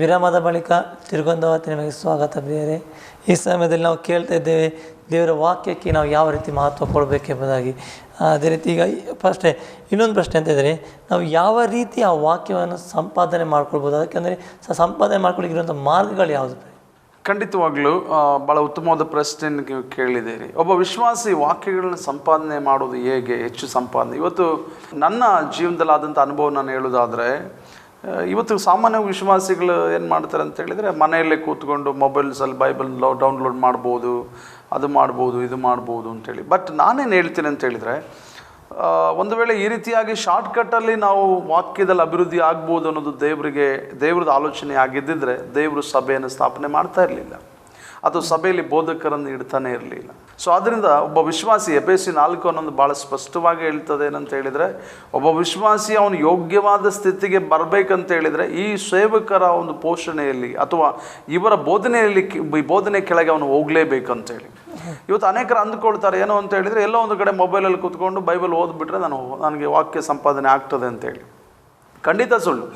ವಿರಾಮದ ಬಳಿಕ ತಿರುಗೊಂದವತಿ ನಿಮಗೆ ಸ್ವಾಗತ ಪ್ರಿಯರೇ. ಈ ಸಮಯದಲ್ಲಿ ನಾವು ಕೇಳ್ತಾ ಇದ್ದೇವೆ, ದೇವರ ವಾಕ್ಯಕ್ಕೆ ನಾವು ಯಾವ ರೀತಿ ಮಹತ್ವ ಕೊಡಬೇಕೆಂಬುದಾಗಿ. ಅದೇ ರೀತಿ ಈಗ ಫಸ್ಟೇ ಇನ್ನೊಂದು ಪ್ರಶ್ನೆ ಅಂತ ಇದ್ದರೆ ನಾವು ಯಾವ ರೀತಿ ಆ ವಾಕ್ಯವನ್ನು ಸಂಪಾದನೆ ಮಾಡ್ಕೊಳ್ಬೋದು? ಅದಕ್ಕೆಂದರೆ ಸಂಪಾದನೆ ಮಾಡ್ಕೊಳ್ಳಿರುವಂಥ ಮಾರ್ಗಗಳು ಯಾವುದು ಖಂಡಿತವಾಗ್ಲೂ ಭಾಳ ಉತ್ತಮವಾದ ಪ್ರಶ್ನೆಯನ್ನು ನೀವು ಕೇಳಿದ್ದೀರಿ. ಒಬ್ಬ ವಿಶ್ವಾಸಿ ವಾಕ್ಯಗಳನ್ನ ಸಂಪಾದನೆ ಮಾಡೋದು ಹೇಗೆ? ಹೆಚ್ಚು ಸಂಪಾದನೆ. ಇವತ್ತು ನನ್ನ ಜೀವನದಲ್ಲಾದಂಥ ಅನುಭವ ನಾನು ಹೇಳೋದಾದರೆ ಇವತ್ತು ಸಾಮಾನ್ಯ ವಿಶ್ವಾಸಿಗಳು ಏನು ಮಾಡ್ತಾರೆ ಅಂತ ಹೇಳಿದರೆ, ಮನೆಯಲ್ಲೇ ಕೂತ್ಕೊಂಡು ಮೊಬೈಲ್ಸಲ್ಲಿ ಬೈಬಲ್ ಡೌನ್ಲೋಡ್ ಮಾಡ್ಬೋದು, ಅದು ಮಾಡ್ಬೋದು, ಇದು ಮಾಡ್ಬೋದು ಅಂತೇಳಿ ಬಟ್ ನಾನೇನು ಹೇಳ್ತೀನಿ ಅಂತ ಹೇಳಿದರೆ ಒಂದು ವೇಳೆ ಈ ರೀತಿಯಾಗಿ ಶಾರ್ಟ್ಕಟ್ಟಲ್ಲಿ ನಾವು ವಾಕ್ಯದಲ್ಲಿ ಅಭಿವೃದ್ಧಿ ಆಗ್ಬೋದು ಅನ್ನೋದು ದೇವರಿಗೆ ದೇವ್ರದ್ದು ಆಲೋಚನೆ ಆಗಿದ್ದಿದ್ರೆ ದೇವರು ಸಭೆಯನ್ನು ಸ್ಥಾಪನೆ ಮಾಡ್ತಾ ಇರಲಿಲ್ಲ. ಅದು ಸಭೆಯಲ್ಲಿ ಬೋಧಕರನ್ನು ಇಡ್ತಾನೆ ಇರಲಿಲ್ಲ. ಸೊ ಆದ್ದರಿಂದ ಒಬ್ಬ ವಿಶ್ವಾಸಿ ಎಬ್ ಎಸ್ ಸಿ ನಾಲ್ಕು ಅನ್ನೊಂದು ಭಾಳ ಸ್ಪಷ್ಟವಾಗಿ ಹೇಳ್ತದೆ ಏನಂತ ಹೇಳಿದರೆ, ಒಬ್ಬ ವಿಶ್ವಾಸಿ ಅವನು ಯೋಗ್ಯವಾದ ಸ್ಥಿತಿಗೆ ಬರಬೇಕಂತ ಹೇಳಿದರೆ, ಈ ಸೇವಕರ ಒಂದು ಪೋಷಣೆಯಲ್ಲಿ ಅಥವಾ ಇವರ ಬೋಧನೆಯಲ್ಲಿ ಈ ಬೋಧನೆ ಕೆಳಗೆ ಅವನು ಹೋಗಲೇಬೇಕಂತೇಳಿ ಇವತ್ತು ಅನೇಕರು ಅಂದ್ಕೊಳ್ತಾರೆ, ಏನೋ ಅಂತ ಹೇಳಿದರೆ, ಎಲ್ಲೋ ಒಂದು ಕಡೆ ಮೊಬೈಲಲ್ಲಿ ಕೂತ್ಕೊಂಡು ಬೈಬಲ್ ಓದ್ಬಿಟ್ರೆ ನಾನು ನನಗೆ ವಾಕ್ಯ ಸಂಪಾದನೆ ಆಗ್ತದೆ ಅಂತೇಳಿ ಖಂಡಿತ ಸುಳ್ಳು.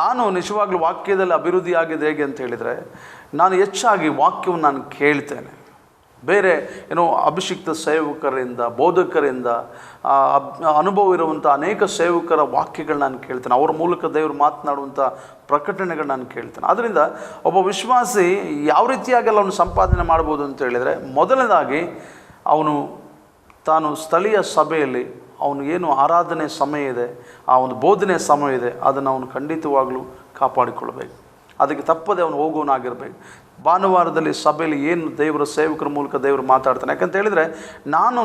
ನಾನು ನಿಜವಾಗ್ಲೂ ವಾಕ್ಯದಲ್ಲಿ ಅಭಿವೃದ್ಧಿ ಆಗಿದೆ ಹೇಗೆ ಅಂತ ಹೇಳಿದರೆ, ನಾನು ಹೆಚ್ಚಾಗಿ ವಾಕ್ಯವನ್ನು ನಾನು ಕೇಳ್ತೇನೆ. ಬೇರೆ ಏನೋ ಅಭಿಷಿಕ್ತ ಸೇವಕರಿಂದ, ಬೋಧಕರಿಂದ ಅನುಭವ ಇರುವಂಥ ಅನೇಕ ಸೇವಕರ ವಾಕ್ಯಗಳು ನಾನು ಕೇಳ್ತೇನೆ. ಅವರ ಮೂಲಕ ದೇವರು ಮಾತನಾಡುವಂಥ ಪ್ರಕಟಣೆಗಳು ನಾನು ಕೇಳ್ತೇನೆ. ಆದ್ದರಿಂದ ಒಬ್ಬ ವಿಶ್ವಾಸಿ ಯಾವ ರೀತಿಯಾಗೆಲ್ಲ ಅವನು ಸಂಪಾದನೆ ಮಾಡ್ಬೋದು ಅಂತ ಹೇಳಿದರೆ, ಮೊದಲನೇದಾಗಿ ಅವನು ತಾನು ಸ್ಥಳೀಯ ಸಭೆಯಲ್ಲಿ ಅವನು ಏನು ಆರಾಧನೆ ಸಮಯ ಇದೆ, ಆ ಒಂದು ಬೋಧನೆ ಸಮಯ ಇದೆ, ಅದನ್ನು ಅವನು ಖಂಡಿತವಾಗಲೂ ಕಾಪಾಡಿಕೊಳ್ಬೇಕು. ಅದಕ್ಕೆ ತಪ್ಪದೆ ಅವನು ಹೋಗೋನಾಗಿರ್ಬೇಕು ಭಾನುವಾರದಲ್ಲಿ ಸಭೆಯಲ್ಲಿ ಏನು ದೇವರ ಸೇವಕರ ಮೂಲಕ ದೇವರು ಮಾತಾಡ್ತಾನೆ? ಯಾಕಂತ ಹೇಳಿದರೆ, ನಾನು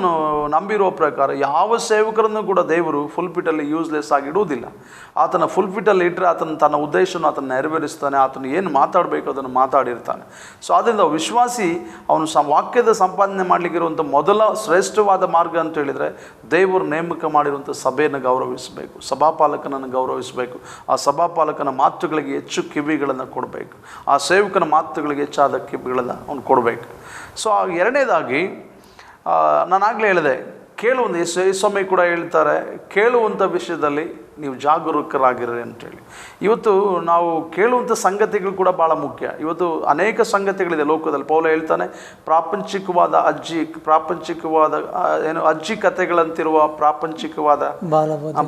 ನಂಬಿರೋ ಪ್ರಕಾರ ಯಾವ ಸೇವಕರನ್ನು ಕೂಡ ದೇವರು ಫುಲ್ ಪಿಟಲ್ಲಿ ಯೂಸ್ಲೆಸ್ ಆಗಿ ಇಡುವುದಿಲ್ಲ. ಆತನ ಫುಲ್ ಪಿಟಲ್ಲಿ ಇಟ್ಟರೆ ಆತನ ತನ್ನ ಉದ್ದೇಶವನ್ನು ಆತನ ನೆರವೇರಿಸ್ತಾನೆ, ಆತನು ಏನು ಮಾತಾಡಬೇಕು ಅದನ್ನು ಮಾತಾಡಿರ್ತಾನೆ. ಸೊ ಆದ್ದರಿಂದ ವಿಶ್ವಾಸಿ ಅವನು ಸ, ವಾಕ್ಯದ ಸಂಪಾದನೆ ಮಾಡಲಿಕ್ಕಿರುವಂಥ ಮೊದಲ ಶ್ರೇಷ್ಠವಾದ ಮಾರ್ಗ ಅಂತ ಹೇಳಿದರೆ, ದೇವರು ನೇಮಕ ಮಾಡಿರುವಂಥ ಸಭೆಯನ್ನು ಗೌರವಿಸಬೇಕು. ಸಭಾಪಾಲಕನನ್ನು ಗೌರವಿಸಬೇಕು. ಆ ಸಭಾಪಾಲಕನ ಮಾತುಗಳಿಗೆ ಹೆಚ್ಚು ಕಿವಿಗಳನ್ನು ಕೊಡಬೇಕು. ಆ ಸೇವಕನ ಮಾತುಗಳಿಗೆ ಹೆಚ್ಚಾದ ಕಿವಿಗಳನ್ನು ಅವ್ನು ಕೊಡಬೇಕು. ಸೊ ಎರಡನೇದಾಗಿ ನಾನಾಗಲೇ ಹೇಳಿದೆ ಕೇಳುವಂಥ ಎಸ್ ಯೇಸೊಮ್ಮೆ ಕೂಡ ಹೇಳ್ತಾರೆ ಕೇಳುವಂಥ ವಿಷಯದಲ್ಲಿ ನೀವು ಜಾಗರೂಕರಾಗಿರ್ರಿ ಅಂತೇಳಿ. ಇವತ್ತು ನಾವು ಕೇಳುವಂಥ ಸಂಗತಿಗಳು ಕೂಡ ಭಾಳ ಮುಖ್ಯ. ಇವತ್ತು ಅನೇಕ ಸಂಗತಿಗಳಿದೆ ಲೋಕದಲ್ಲಿ. ಪೌಲ ಹೇಳ್ತಾನೆ ಪ್ರಾಪಂಚಿಕವಾದ ಅಜ್ಜಿ ಪ್ರಾಪಂಚಿಕವಾದ ಏನು ಅಜ್ಜಿ ಕಥೆಗಳಂತಿರುವ ಪ್ರಾಪಂಚಿಕವಾದ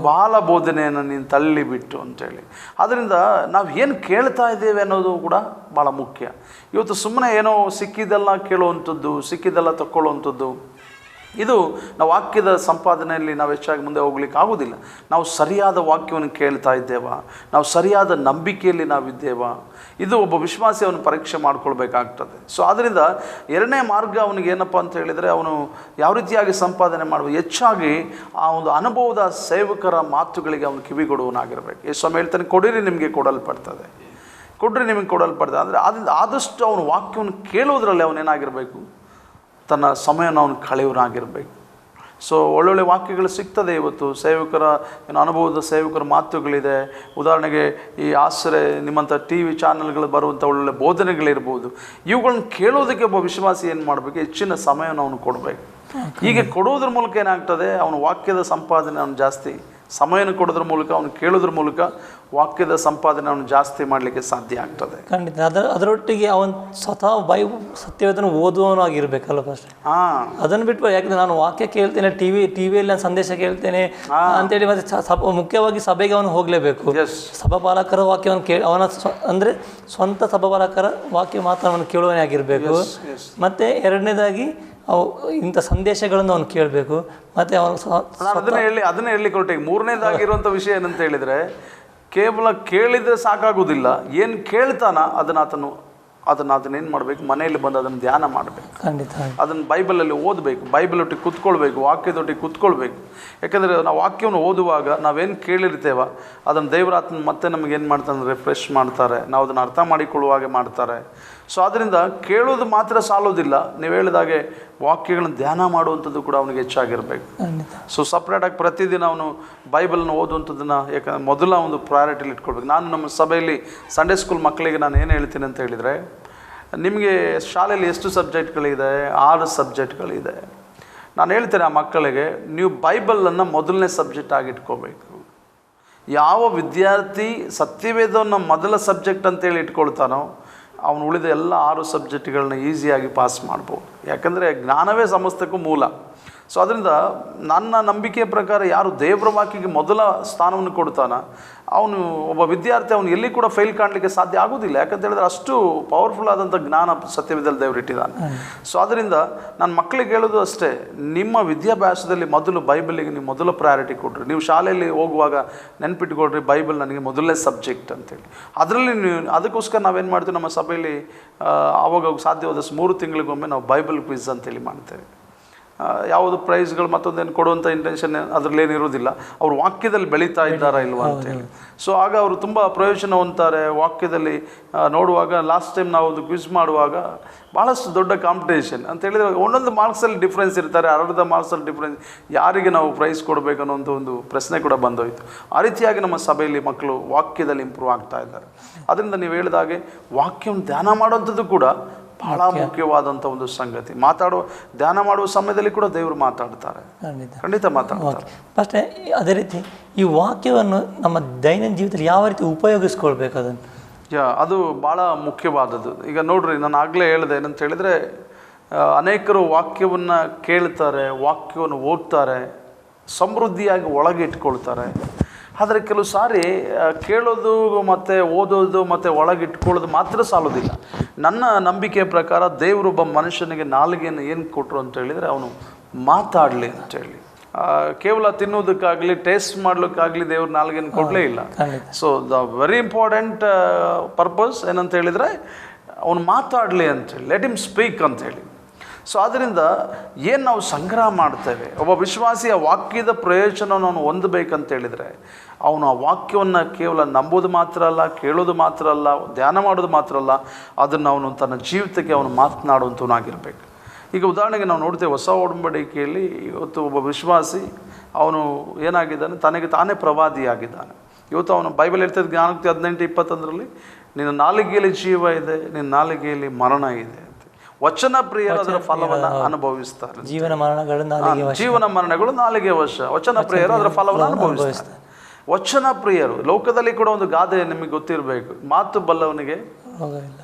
ಬಾಲ ಬೋಧನೆಯನ್ನು ನೀನು ತಳ್ಳಿಬಿಟ್ಟು ಅಂತೇಳಿ. ಅದರಿಂದ ನಾವು ಏನು ಕೇಳ್ತಾ ಇದ್ದೇವೆ ಅನ್ನೋದು ಕೂಡ ಭಾಳ ಮುಖ್ಯ. ಇವತ್ತು ಸುಮ್ಮನೆ ಏನೋ ಸಿಕ್ಕಿದ್ದೆಲ್ಲ ಕೇಳುವಂಥದ್ದು ಸಿಕ್ಕಿದ್ದೆಲ್ಲ ತಗೊಳ್ಳುವಂಥದ್ದು ಇದು ನಾವು ವಾಕ್ಯದ ಸಂಪಾದನೆಯಲ್ಲಿ ನಾವು ಹೆಚ್ಚಾಗಿ ಮುಂದೆ ಹೋಗ್ಲಿಕ್ಕೆ ಆಗೋದಿಲ್ಲ ನಾವು ಸರಿಯಾದ ವಾಕ್ಯವನ್ನು ಕೇಳ್ತಾ ಇದ್ದೇವಾ? ನಾವು ಸರಿಯಾದ ನಂಬಿಕೆಯಲ್ಲಿ ನಾವಿದ್ದೇವಾ ಇದು ಒಬ್ಬ ವಿಶ್ವಾಸಿ ಅವನು ಪರೀಕ್ಷೆ ಮಾಡ್ಕೊಳ್ಬೇಕಾಗ್ತದೆ. ಸೊ ಆದ್ದರಿಂದ ಎರಡನೇ ಮಾರ್ಗ ಅವನಿಗೆ ಏನಪ್ಪ ಅಂತ ಹೇಳಿದರೆ ಅವನು ಯಾವ ರೀತಿಯಾಗಿ ಸಂಪಾದನೆ ಮಾಡುವ? ಹೆಚ್ಚಾಗಿ ಆ ಒಂದು ಅನುಭವದ ಸೇವಕರ ಮಾತುಗಳಿಗೆ ಅವನು ಕಿವಿಗೊಡುವನಾಗಿರಬೇಕು ಈ ಸ್ವಾಮಿ ಹೇಳ್ತಾನೆ, ಕೊಡಿರಿ, ನಿಮಗೆ ಕೊಡಲ್ಪಡ್ತದೆ. ಕೊಡ್ರಿ, ನಿಮಗೆ ಕೊಡಲ್ಪಡ್ತದೆ. ಅಂದರೆ ಆದ್ದರಿಂದ ಆದಷ್ಟು ಅವನು ವಾಕ್ಯವನ್ನು ಕೇಳುವುದರಲ್ಲಿ ಅವನೇನಾಗಿರಬೇಕು? ತನ್ನ ಸಮಯನ ಅವನು ಕಳೆಯವನಾಗಿರಬೇಕು. ಸೊ ಒಳ್ಳೊಳ್ಳೆ ವಾಕ್ಯಗಳು ಸಿಗ್ತದೆ ಇವತ್ತು. ಸೇವಕರ ಏನು ಅನುಭವದ ಸೇವಕರ ಮಾತುಗಳಿದೆ. ಉದಾಹರಣೆಗೆ ಈ ಆಸರೆ ನಿಮ್ಮಂಥ ಟಿ ವಿ ಚಾನಲ್ಗಳು ಬರುವಂಥ ಒಳ್ಳೊಳ್ಳೆ ಬೋಧನೆಗಳಿರ್ಬೋದು. ಇವುಗಳನ್ನ ಕೇಳೋದಕ್ಕೆ ಒಬ್ಬ ವಿಶ್ವಾಸಿ ಏನು ಮಾಡಬೇಕು? ಹೆಚ್ಚಿನ ಸಮಯನ ಅವನು ಕೊಡಬೇಕು. ಹೀಗೆ ಕೊಡೋದ್ರ ಮೂಲಕ ಏನಾಗ್ತದೆ? ಅವನು ವಾಕ್ಯದ ಸಂಪಾದನೆ ಅವನು ಜಾಸ್ತಿ ಸಮಯನ ಕೊಡೋದ್ರ ಮೂಲಕ ಅವನು ಕೇಳೋದ್ರ ಮೂಲಕ ವಾಕ್ಯದ ಸಂಪಾದನೆ ಅವನು ಜಾಸ್ತಿ ಮಾಡಲಿಕ್ಕೆ ಸಾಧ್ಯ ಆಗ್ತದೆ. ಖಂಡಿತ. ಅದರ ಅದರೊಟ್ಟಿಗೆ ಅವನು ಸ್ವತಃ ಬೈ ಸತ್ಯವೇದನ ಓದುವವನು ಆಗಿರ್ಬೇಕಲ್ಲ ಫಸ್ಟ್ ಹಾಂ. ಅದನ್ನು ಬಿಟ್ಟು ಯಾಕಂದ್ರೆ ನಾನು ವಾಕ್ಯ ಕೇಳ್ತೇನೆ ಟಿ ವಿ ಟಿ ವಿಯಲ್ಲಿ ನಾನು ಸಂದೇಶ ಕೇಳ್ತೇನೆ ಅಂತೇಳಿ ಮತ್ತೆ ಸಭ ಮುಖ್ಯವಾಗಿ ಸಭೆಗೆ ಅವನು ಹೋಗಲೇಬೇಕು. ಸಭಾಪಾಲಕರ ವಾಕ್ಯವನ್ನು ಕೇಳಿ ಅವನ ಸ್ವ ಅಂದರೆ ಸ್ವಂತ ಸಭಾಪಾಲಕರ ವಾಕ್ಯ ಮಾತ್ರ ಅವನು ಕೇಳುವನೇ ಆಗಿರಬೇಕು. ಮತ್ತು ಎರಡನೇದಾಗಿ ಅವು ಇಂಥ ಸಂದೇಶಗಳನ್ನು ಅವನು ಕೇಳಬೇಕು. ಮತ್ತು ಅವನು ಅದನ್ನ ಹೇಳಿ ಅದನ್ನ ಹೇಳಿ ಕೊಟ್ಟಿಗೆ ಮೂರನೇದಾಗಿರುವಂಥ ವಿಷಯ ಏನಂತ ಹೇಳಿದರೆ ಕೇವಲ ಕೇಳಿದರೆ ಸಾಕಾಗೋದಿಲ್ಲ ಏನು ಕೇಳ್ತಾನ ಅದನ್ನು ಆತನು ಅದನ್ನು ಅದನ್ನ ಏನ್ ಮಾಡಬೇಕು? ಮನೆಯಲ್ಲಿ ಬಂದು ಅದನ್ನು ಧ್ಯಾನ ಮಾಡಬೇಕು. ಖಂಡಿತ. ಅದನ್ನು ಬೈಬಲಲ್ಲಿ ಓದಬೇಕು. ಬೈಬಲೊಟ್ಟಿಗೆ ಕುತ್ಕೊಳ್ಬೇಕು ವಾಕ್ಯದೊಟ್ಟಿಗೆ ಕುತ್ಕೊಳ್ಬೇಕು. ಯಾಕಂದ್ರೆ ನಾವು ವಾಕ್ಯವನ್ನು ಓದುವಾಗ ನಾವೇನು ಕೇಳಿರ್ತೇವ ಅದನ್ನು ದೇವರಾತ್ಮ ಮತ್ತೆ ನಮ್ಗೆ ಏನು ಮಾಡ್ತಾನೆ ರಿಫ್ರೆಶ್ ಮಾಡ್ತಾರೆ. ನಾವು ಅದನ್ನು ಅರ್ಥ ಮಾಡಿಕೊಳ್ಳುವ ಹಾಗೆ ಮಾಡ್ತಾರೆ. ಸೊ ಅದರಿಂದ ಕೇಳೋದು ಮಾತ್ರ ಸಾಲೋದಿಲ್ಲ ನೀವು ಹೇಳಿದಾಗೆ ವಾಕ್ಯಗಳನ್ನು ಧ್ಯಾನ ಮಾಡುವಂಥದ್ದು ಕೂಡ ಅವನಿಗೆ ಹೆಚ್ಚಾಗಿರ್ಬೇಕು. ಸೊ ಸೊ ಸಪ್ರೇಟಾಗಿ ಪ್ರತಿದಿನ ಅವನು ಬೈಬಲ್ನ ಓದುವಂಥದ್ದನ್ನು ಯಾಕಂದ್ರೆ ಮೊದಲ ಒಂದು ಪ್ರಯಾರಿಟಿಲಿ ಇಟ್ಕೊಳ್ಬೇಕು. ನಾನು ನಮ್ಮ ಸಭೆಯಲ್ಲಿ ಸಂಡೇ ಸ್ಕೂಲ್ ಮಕ್ಕಳಿಗೆ ನಾನು ಏನು ಹೇಳ್ತೀನಿ ಅಂತ ಹೇಳಿದರೆ ನಿಮಗೆ ಶಾಲೆಯಲ್ಲಿ ಎಷ್ಟು ಸಬ್ಜೆಕ್ಟ್ಗಳಿದೆ? ಆರು ಸಬ್ಜೆಕ್ಟ್ಗಳಿದೆ. ನಾನು ಹೇಳ್ತೇನೆ ಆ ಮಕ್ಕಳಿಗೆ, ನೀವು ಬೈಬಲನ್ನು ಮೊದಲನೇ ಸಬ್ಜೆಕ್ಟ್ ಆಗಿಟ್ಕೋಬೇಕು. ಯಾವ ವಿದ್ಯಾರ್ಥಿ ಸತ್ಯವೇದವನ್ನು ಮೊದಲ ಸಬ್ಜೆಕ್ಟ್ ಅಂತೇಳಿ ಇಟ್ಕೊಳ್ತಾನೋ, ಅವನು ಉಳಿದ ಎಲ್ಲ ಆರು ಸಬ್ಜೆಕ್ಟ್ಗಳನ್ನ ಈಸಿಯಾಗಿ ಪಾಸ್ ಮಾಡ್ಬೋದು. ಯಾಕಂದರೆ ಜ್ಞಾನವೇ ಸಮಸ್ತಕ್ಕೂ ಮೂಲ. ಸೊ ಅದರಿಂದ ನನ್ನ ನಂಬಿಕೆಯ ಪ್ರಕಾರ ಯಾರು ದೇವರ ವಾಕ್ಯಕ್ಕೆ ಮೊದಲ ಸ್ಥಾನವನ್ನು ಕೊಡ್ತಾನ ಅವನು ಒಬ್ಬ ವಿದ್ಯಾರ್ಥಿ ಅವನು ಎಲ್ಲಿ ಕೂಡ ಫೇಲ್ ಕಾಣಲಿಕ್ಕೆ ಸಾಧ್ಯ ಆಗೋದಿಲ್ಲ. ಯಾಕಂತ ಹೇಳಿದ್ರೆ ಅಷ್ಟು ಪವರ್ಫುಲ್ ಆದಂಥ ಜ್ಞಾನ ಸತ್ಯವಿದ್ದಲ್ಲಿ ದೇವರು ಇಟ್ಟಿದ್ದಾನೆ. ಸೊ ಅದರಿಂದ ನಾನು ಮಕ್ಕಳಿಗೆ ಹೇಳೋದು ಅಷ್ಟೇ ನಿಮ್ಮ ವಿದ್ಯಾಭ್ಯಾಸದಲ್ಲಿ ಮೊದಲು ಬೈಬಲಿಗೆ ನೀವು ಮೊದಲು ಪ್ರಯಾರಿಟಿ ಕೊಡ್ರಿ ನೀವು ಶಾಲೆಯಲ್ಲಿ ಹೋಗುವಾಗ ನೆನ್ಪಿಟ್ಕೊಡ್ರಿ ಬೈಬಲ್ ನನಗೆ ಮೊದಲನೇ ಸಬ್ಜೆಕ್ಟ್ ಅಂತೇಳಿ. ಅದರಲ್ಲಿ ನೀವು ಅದಕ್ಕೋಸ್ಕರ ನಾವೇನು ಮಾಡ್ತೀವಿ ನಮ್ಮ ಸಭೆಯಲ್ಲಿ ಆವಾಗ ಸಾಧ್ಯವಾದಷ್ಟು ಮೂರು ತಿಂಗಳಿಗೊಮ್ಮೆ ನಾವು ಬೈಬಲ್ ಕ್ವಿಝ್ ಅಂತೇಳಿ ಮಾಡ್ತೇವೆ ಯಾವುದು ಪ್ರೈಸ್ಗಳು ಮತ್ತೊಂದೇನು ಕೊಡುವಂಥ ಇಂಟೆನ್ಷನ್ ಅದರಲ್ಲಿ ಏನಿರೋದಿಲ್ಲ ಅವ್ರು ವಾಕ್ಯದಲ್ಲಿ ಬೆಳೀತಾ ಇದ್ದಾರಾ ಇಲ್ವಾ ಅಂತೇಳಿ. ಸೊ ಆಗ ಅವರು ತುಂಬ ಪ್ರಯೋಜನ ಹೊಂತಾರೆ ವಾಕ್ಯದಲ್ಲಿ ನೋಡುವಾಗ ಲಾಸ್ಟ್ ಟೈಮ್ ನಾವು ಒಂದು ಕ್ವಿಸ್ ಮಾಡುವಾಗ ಭಾಳಷ್ಟು ದೊಡ್ಡ ಕಾಂಪಿಟೇಷನ್ ಅಂತ ಹೇಳಿದ್ರೆ ಒಂದೊಂದು ಮಾರ್ಕ್ಸಲ್ಲಿ ಡಿಫ್ರೆನ್ಸ್ ಇರ್ತಾರೆ ಅರ್ಧ ಮಾರ್ಕ್ಸಲ್ಲಿ ಡಿಫ್ರೆನ್ಸ್ ಯಾರಿಗೆ ನಾವು ಪ್ರೈಸ್ ಕೊಡಬೇಕು ಅನ್ನೋಂಥ ಒಂದು ಪ್ರಶ್ನೆ ಕೂಡ ಬಂದೋಯ್ತು. ಆ ರೀತಿಯಾಗಿ ನಮ್ಮ ಸಭೆಯಲ್ಲಿ ಮಕ್ಕಳು ವಾಕ್ಯದಲ್ಲಿ ಇಂಪ್ರೂವ್ ಆಗ್ತಾ ಇದ್ದಾರೆ. ಅದರಿಂದ ನೀವು ಹೇಳಿದ ಹಾಗೆ ವಾಕ್ಯವನ್ನು ಧ್ಯಾನ ಮಾಡುವಂಥದ್ದು ಕೂಡ ಬಹಳ ಮುಖ್ಯವಾದಂಥ ಒಂದು ಸಂಗತಿ. ಮಾತಾಡುವ ಧ್ಯಾನ ಮಾಡುವ ಸಮಯದಲ್ಲಿ ಕೂಡ ದೇವರು ಮಾತಾಡ್ತಾರೆ. ಖಂಡಿತ. ಮಾತಾಡ್ತಾರೆ. ಫಸ್ಟ್ ಅದೇ ರೀತಿ ಈ ವಾಕ್ಯವನ್ನು ನಮ್ಮ ದೈನಂದಿನ ಜೀವಿತದಲ್ಲಿ ಯಾವ ರೀತಿ ಉಪಯೋಗಿಸ್ಕೊಳ್ಬೇಕು ಅದನ್ನು? ಯಾ ಅದು ಭಾಳ ಮುಖ್ಯವಾದದ್ದು. ಈಗ ನೋಡ್ರಿ ನಾನು ಆಗಲೇ ಹೇಳಿದೆ ಏನಂತ ಹೇಳಿದರೆ ಅನೇಕರು ವಾಕ್ಯವನ್ನು ಕೇಳ್ತಾರೆ ವಾಕ್ಯವನ್ನು ಓದ್ತಾರೆ ಸಮೃದ್ಧಿಯಾಗಿ ಒಳಗೆ ಇಟ್ಕೊಳ್ತಾರೆ. ಆದರೆ ಕೆಲವು ಸಾರಿ ಕೇಳೋದು ಮತ್ತು ಓದೋದು ಮತ್ತು ಒಳಗಿಟ್ಕೊಳ್ಳೋದು ಮಾತ್ರ ಸಾಲೋದಿಲ್ಲ. ನನ್ನ ನಂಬಿಕೆಯ ಪ್ರಕಾರ ದೇವರೊಬ್ಬ ಮನುಷ್ಯನಿಗೆ ನಾಲಿಗೆಯನ್ನು ಏನು ಕೊಟ್ಟರು ಅಂತ ಹೇಳಿದರೆ ಅವನು ಮಾತಾಡಲಿ ಅಂತ ಹೇಳಿ. ಕೇವಲ ತಿನ್ನೋದಕ್ಕಾಗಲಿ ಟೇಸ್ಟ್ ಮಾಡ್ಲಿಕ್ಕಾಗಲಿ ದೇವ್ರ ನಾಲ್ಗೇನು ಕೊಡಲೇ ಇಲ್ಲ. So the very important purpose ಏನಂತ ಹೇಳಿದರೆ ಅವನು ಮಾತಾಡಲಿ ಅಂತೇಳಿ ಲೆಟ್ ಇಮ್ ಸ್ಪೀಕ್ ಅಂತೇಳಿ ಸೊ ಅದರಿಂದ ಏನು ನಾವು ಸಂಗ್ರಹ ಮಾಡ್ತೇವೆ? ಒಬ್ಬ ವಿಶ್ವಾಸಿಯ ವಾಕ್ಯದ ಪ್ರಯೋಜನವನ್ನು ಹೊಂದಬೇಕಂತ ಹೇಳಿದರೆ, ಅವನು ಆ ವಾಕ್ಯವನ್ನು ಕೇವಲ ನಂಬೋದು ಮಾತ್ರ ಅಲ್ಲ, ಕೇಳೋದು ಮಾತ್ರ ಅಲ್ಲ, ಧ್ಯಾನ ಮಾಡೋದು ಮಾತ್ರ ಅಲ್ಲ, ಅದನ್ನು ಅವನು ತನ್ನ ಜೀವಿತಕ್ಕೆ ಅವನು ಮಾತನಾಡುವಂಥವನಾಗಿರ್ಬೇಕು ಈಗ ಉದಾಹರಣೆಗೆ ನಾವು ನೋಡ್ತೇವೆ, ಹೊಸ ಒಡಂಬಡಿಕೆಯಲ್ಲಿ ಇವತ್ತು ಒಬ್ಬ ವಿಶ್ವಾಸಿ, ಅವನು ಏನಾಗಿದ್ದಾನೆ? ತನಗೆ ತಾನೇ ಪ್ರವಾದಿಯಾಗಿದ್ದಾನೆ. ಇವತ್ತು ಅವನು ಬೈಬಲ್ ಹೇಳ್ತಿದ್ದ ಜ್ಞಾನಕ್ಕೆ ಹದಿನೆಂಟು ಇಪ್ಪತ್ತೊಂದರಲ್ಲಿ, ನಿನ್ನ ನಾಲಿಗೆಯಲ್ಲಿ ಜೀವ ಇದೆ, ನಿನ್ನ ನಾಲಿಗೆಯಲ್ಲಿ ಮರಣ ಇದೆ. ವಚನ ಪ್ರಿಯರು ಅದರ ಫಲವನ್ನು ಅನುಭವಿಸ್ತಾರೆ. ಜೀವನ ಮರಣಗಳು ಜೀವನ ಮರಣಗಳು ನಾಲಿಗೆ ವಶ. ವಚನ ಪ್ರಿಯರು ಅದರ ಫಲವನ್ನು ಅನುಭವಿಸ್ತಾರೆ. ವಚನ ಪ್ರಿಯರು ಲೋಕದಲ್ಲಿ ಕೂಡ ಒಂದು ಗಾದೆ ನಿಮಗೆ ಗೊತ್ತಿರಬೇಕು. ಮಾತು ಬಲ್ಲವನಿಗೆ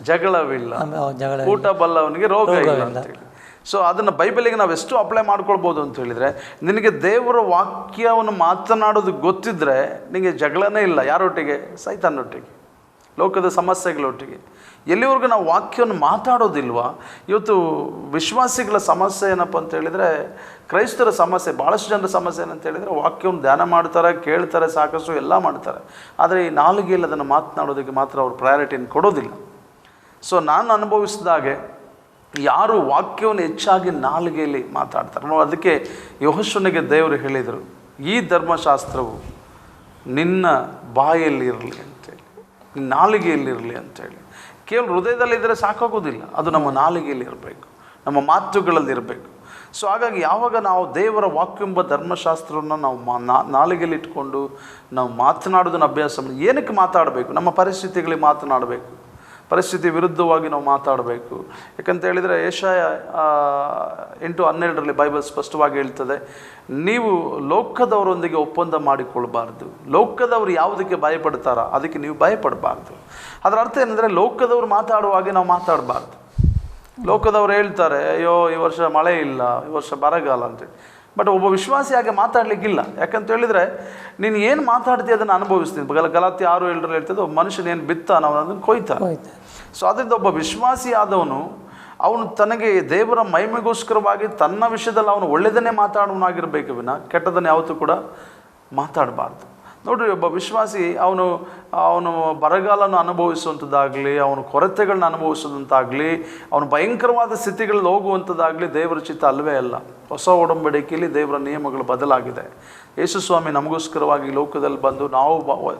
ಜಗಳವಿಲ್ಲ. ಊಟ ಬಲ್ಲವನಿಗೆ ರೋಗ ಇಲ್ಲ ಅಂತೇಳಿ. ಸೊ ಅದನ್ನು ಬೈಬಲಿಗೆ ನಾವು ಎಷ್ಟು ಅಪ್ಲೈ ಮಾಡ್ಕೊಳ್ಬೋದು ಅಂತ ಹೇಳಿದರೆ ನಿನಗೆ ದೇವರ ವಾಕ್ಯವನ್ನು ಮಾತನಾಡೋದು ಗೊತ್ತಿದ್ರೆ ನಿಮಗೆ ಜಗಳನೇ ಇಲ್ಲ. ಯಾರೊಟ್ಟಿಗೆ? ಸೈತಾನೊಟ್ಟಿಗೆ. ಲೋಕದ ಸಮಸ್ಯೆಗಳೊಟ್ಟಿಗೆ. ಎಲ್ಲಿವರೆಗೂ ನಾವು ವಾಕ್ಯವನ್ನು ಮಾತಾಡೋದಿಲ್ವಾ? ಇವತ್ತು ವಿಶ್ವಾಸಿಗಳ ಸಮಸ್ಯೆ ಏನಪ್ಪ ಅಂತ ಹೇಳಿದರೆ, ಕ್ರೈಸ್ತರ ಸಮಸ್ಯೆ ಭಾಳಷ್ಟು ಜನರ ಸಮಸ್ಯೆ ಏನಂತ ಹೇಳಿದರೆ, ವಾಕ್ಯವನ್ನು ಧ್ಯಾನ ಮಾಡ್ತಾರೆ, ಕೇಳ್ತಾರೆ, ಸಾಕಷ್ಟು ಎಲ್ಲ ಮಾಡ್ತಾರೆ. ಆದರೆ ಈ ನಾಲಿಗೆಯಲ್ಲಿ ಅದನ್ನು ಮಾತನಾಡೋದಕ್ಕೆ ಮಾತ್ರ ಅವ್ರು ಪ್ರಯಾರಿಟಿಯನ್ನು ಕೊಡೋದಿಲ್ಲ. ಸೊ ನಾನು ಅನುಭವಿಸಿದಾಗೆ ಯಾರು ವಾಕ್ಯವನ್ನು ಹೆಚ್ಚಾಗಿ ನಾಲಿಗೆಯಲ್ಲಿ ಮಾತಾಡ್ತಾರೆ. ನಾವು ಅದಕ್ಕೆ ಯಹೋಶನಿಗೆ ದೇವರು ಹೇಳಿದರು, ಈ ಧರ್ಮಶಾಸ್ತ್ರವು ನಿನ್ನ ಬಾಯಲ್ಲಿ ಇರಲಿ. ಅಂತೇಳಿ ನಿನ್ನ ನಾಲಿಗೆಯಲ್ಲಿರಲಿ ಅಂತೇಳಿ ಕೇವಲ ಹೃದಯದಲ್ಲಿದ್ದರೆ ಸಾಕಾಗೋದಿಲ್ಲ. ಅದು ನಮ್ಮ ನಾಲಿಗೆಯಲ್ಲಿ ಇರಬೇಕು. ನಮ್ಮ ಮಾತುಗಳಲ್ಲಿ ಇರಬೇಕು. ಸೊ ಹಾಗಾಗಿ ಯಾವಾಗ ನಾವು ದೇವರ ವಾಕ್ಯಂಬ ಧರ್ಮಶಾಸ್ತ್ರವನ್ನು ನಾವು ಮಾ ನಾಲಿಗೆಯಲ್ಲಿ ಇಟ್ಕೊಂಡು ನಾವು ಮಾತನಾಡೋದನ್ನ ಅಭ್ಯಾಸ ಏನಕ್ಕೆ ಮಾತಾಡಬೇಕು? ನಮ್ಮ ಪರಿಸ್ಥಿತಿಗಳಿಗೆ ಮಾತನಾಡಬೇಕು. ಪರಿಸ್ಥಿತಿ ವಿರುದ್ಧವಾಗಿ ನಾವು ಮಾತಾಡಬೇಕು. ಯಾಕಂತ ಹೇಳಿದರೆ ಏಷಾಯ ಎಂಟು ಹನ್ನೆರಡರಲ್ಲಿ ಬೈಬಲ್ ಸ್ಪಷ್ಟವಾಗಿ ಹೇಳ್ತದೆ ನೀವು ಲೋಕದವರೊಂದಿಗೆ ಒಪ್ಪಂದ ಮಾಡಿಕೊಳ್ಬಾರ್ದು ಲೋಕದವರು ಯಾವುದಕ್ಕೆ ಭಯಪಡ್ತಾರ ಅದಕ್ಕೆ ನೀವು ಭಯಪಡಬಾರ್ದು. ಅದರ ಅರ್ಥ ಏನಂದರೆ ಲೋಕದವರು ಮಾತಾಡುವಾಗೆ ನಾವು ಮಾತಾಡಬಾರ್ದು. ಲೋಕದವ್ರು ಹೇಳ್ತಾರೆ ಅಯ್ಯೋ ಈ ವರ್ಷ ಮಳೆ ಇಲ್ಲ ಈ ವರ್ಷ ಬರಗಾಲ ಅಂತೇಳಿ ಬಟ್ ಒಬ್ಬ ವಿಶ್ವಾಸಿ ಹಾಗೆ ಮಾತಾಡಲಿಕ್ಕಿಲ್ಲ. ಯಾಕಂತ ಹೇಳಿದರೆ ನೀನು ಏನು ಮಾತಾಡ್ತೀಯ ಅದನ್ನು ಅನುಭವಿಸ್ತೀನಿ. ಗಲ ಗಲಾತಿ ಆರು ಏಳರಲ್ಲಿ ಹೇಳ್ತದೆ ಒಬ್ಬ ಮನುಷ್ಯನೇನು ಬಿತ್ತಾನ ಅವನು ಅದನ್ನು ಕೊಯ್ತಾನೆ. ಸೊ ಅದರಿಂದ ಒಬ್ಬ ವಿಶ್ವಾಸಿ ಆದವನು ಅವನು ತನಗೆ ದೇವರ ಮಹಿಮೆಗೋಸ್ಕರವಾಗಿ ತನ್ನ ವಿಷಯದಲ್ಲಿ ಅವನು ಒಳ್ಳೆಯದನ್ನೇ ಮಾತಾಡುವನಾಗಿರಬೇಕು ವಿನ ಕೆಟ್ಟದನ್ನು ಯಾವತ್ತೂ ಕೂಡ ಮಾತಾಡಬಾರ್ದು. ನೋಡ್ರಿ, ಒಬ್ಬ ವಿಶ್ವಾಸಿ, ಅವನು ಅವನು ಬರಗಾಲನ ಅನುಭವಿಸುವಂಥದ್ದಾಗಲಿ, ಅವನು ಕೊರತೆಗಳನ್ನ ಅನುಭವಿಸುವಂತಾಗಲಿ, ಅವನು ಭಯಂಕರವಾದ ಸ್ಥಿತಿಗಳಲ್ಲಿ ಹೋಗುವಂಥದ್ದಾಗಲಿ ದೇವರ ಚಿತ್ತ ಅಲ್ಲವೇ ಅಲ್ಲ. ಹೊಸ ಒಡಂಬಡಿಕೆಯಲ್ಲಿ ದೇವರ ನಿಯಮಗಳು ಬದಲಾಗಿದೆ. ಯೇಸು ಸ್ವಾಮಿ ನಮಗೋಸ್ಕರವಾಗಿ ಲೋಕದಲ್ಲಿ ಬಂದು ನಾವು ಬ-